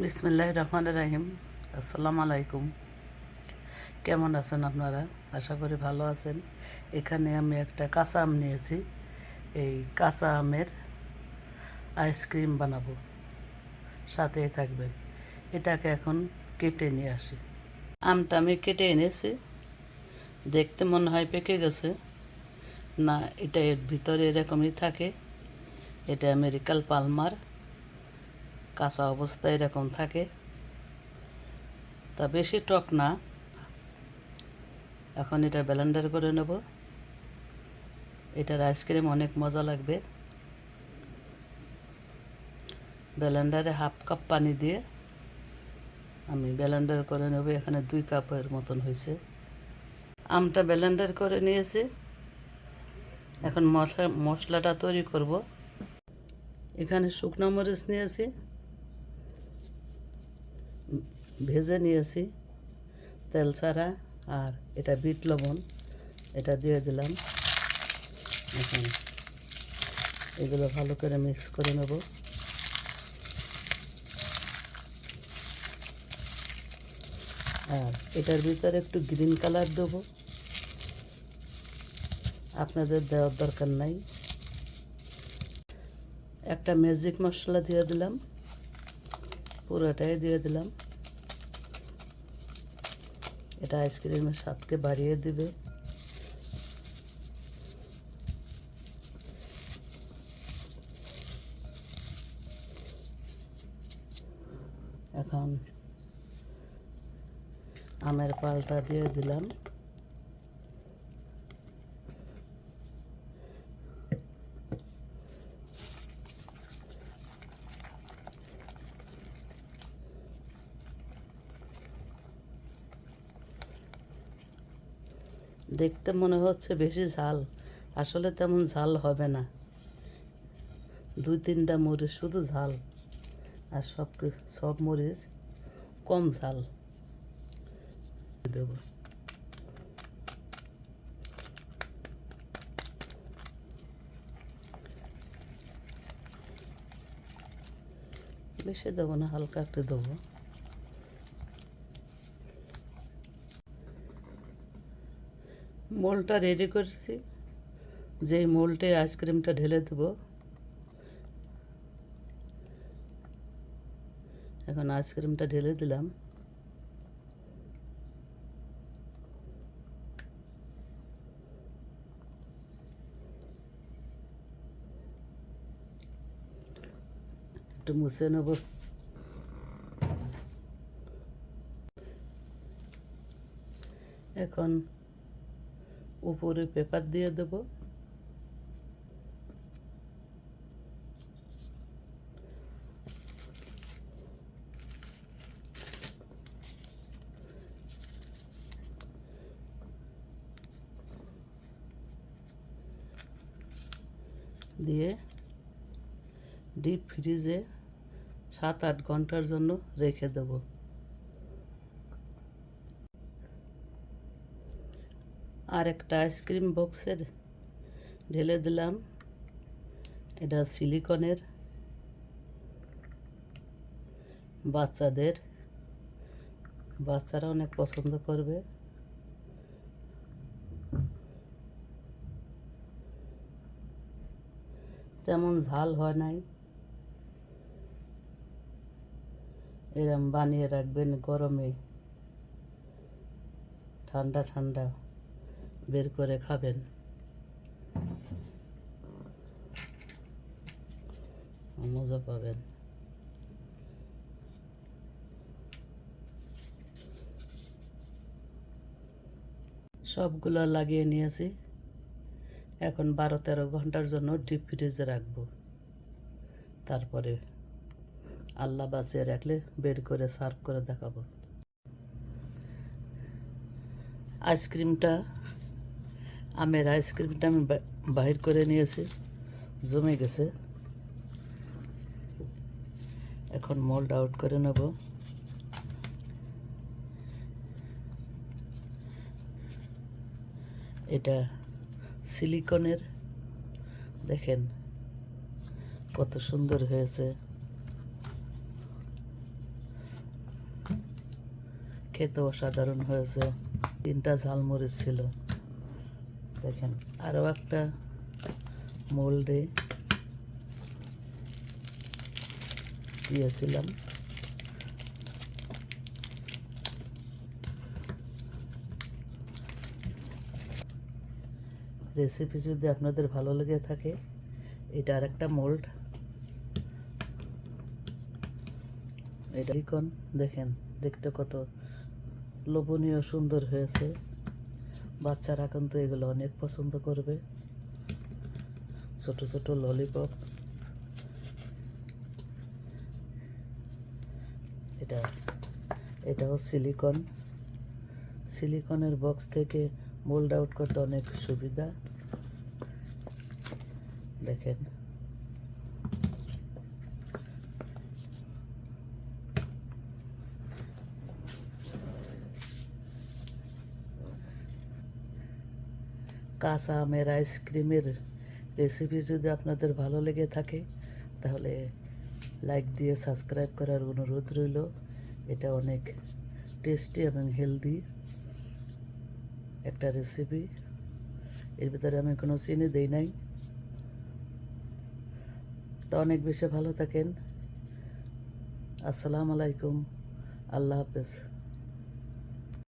বিসমিল্লাহ রহমান রাহিম। আসসালামু আলাইকুম কেমন আছেন আপনারা? আশা করি ভালো আছেন। এখানে আমি একটা কাঁচা আম নিয়েছি। এই কাঁচা আমের আইসক্রিম বানাবো। সাথেই থাকবেন। এটাকে এখন কেটে নিয়ে আসি। আমটা আমি কেটে এনেছি। দেখতে মনে হয় পেকে গেছে। না, এটা এর ভিতরে এরকমই থাকে। এটা আমেরিকাল পালমার। কাঁচা অবস্থায় এরকম থাকে। তা বেশি টক না। এখন এটা ব্লেন্ডার করে নেব। এটার আইসক্রিম অনেক মজা লাগবে। ব্লেন্ডারে হাফ কাপ পানি দিয়ে আমি ব্লেন্ডার করে নেব। এখানে দুই কাপের মতন হয়েছে। আমটা ব্লেন্ডার করে নিয়েছি। এখন মশলা মশলাটা তৈরি করব। এখানে শুকনো মরিচ নিয়েছি। ভেজে নিয়েছি, তেল ছাড়া, আর এটা বিট লবণ, এটা দিয়ে দিলাম। এখন এগুলো ভালো করে মিক্স করে নেব। আর এটার ভিতরে একটু গ্রিন কালার দেবো। আপনাদের দেওয়ার দরকার নাই। একটা ম্যাজিক মশলা দিয়ে দিলাম। পুরোটাই দিয়ে দিলাম। এটা আইসক্রিমের স্বাদকে বাড়িয়ে দিবে। এখন আমের পাল্টা দিয়ে দিলাম। দেখতে মনে হচ্ছে বেশি ঝাল। আসলে তেমন ঝাল হবে না। দুই তিনটা মরিচ শুধু ঝাল। আর সব সব মরিচ কম ঝাল। দেব। বেশি দেবো না, হালকা একটু দেবো। মোলটা রেডি করেছি। যেই মোলটে আইসক্রিমটা ঢেলে দেব। এখন আইসক্রিমটা ঢেলে দিলাম। একটু মুছে নেব। এখন উপরে পেপার দিয়ে দেব। দিয়ে ডিপ ফ্রিজে সাত আট ঘণ্টার জন্য রেখে দেবো। আর একটা আইসক্রিম বক্সের ঢেলে দিলাম। এটা সিলিকনের। বাচ্চাদের। বাচ্চারা অনেক পছন্দ করবে। তেমন ঝাল হয় নাই। এরম বানিয়ে রাখবেন গরমে। ঠান্ডা ঠান্ডা। বের করে খাবেন। মজা পাবেন। সবগুলো লাগিয়ে নিয়েছি। এখন বারো তেরো ঘণ্টার জন্য ডিপ ফ্রিজে রাখব। তারপরে আল্লাহ বাঁচিয়ে রাখলে বের করে সার্ভ করে দেখাবো। আইসক্রিমটা আমের আইসক্রিমটা আমি বাহির করে নিয়েছি। জমে গেছে। এখন মোল্ড আউট করে নেব। এটা সিলিকনের। দেখেন কত সুন্দর হয়েছে। খেতে অসাধারণ হয়েছে। তিনটা ঝালমরিচ ছিল। দেখেন আরও একটা মোল্ডে দিয়েছিলাম। রেসিপি যদি আপনাদের ভালো লেগে থাকে, এটা আর একটা মোল্ড। এটা দেখেন, দেখতে কত লোভনীয়, সুন্দর হয়েছে। বাচ্চারা কিন্তু এগুলো অনেক পছন্দ করবে। ছোট ছোট ললিপপ এটা, এটাও সিলিকন সিলিকনের বক্স থেকে মোল্ড আউট করতে অনেক সুবিধা। দেখেন। কাঁচা আমের আইসক্রিমের রেসিপি যদি আপনাদের ভালো লেগে থাকে, তাহলে লাইক দিয়ে সাবস্ক্রাইব করার অনুরোধ রইল। এটা অনেক টেস্টি এবং হেলদি একটা রেসিপি এর ভিতরে আমি কোনো চিনি দেই নাই। তো অনেক বেশি ভালো থাকেন। আসসালামু আলাইকুম। আল্লাহ হাফেজ।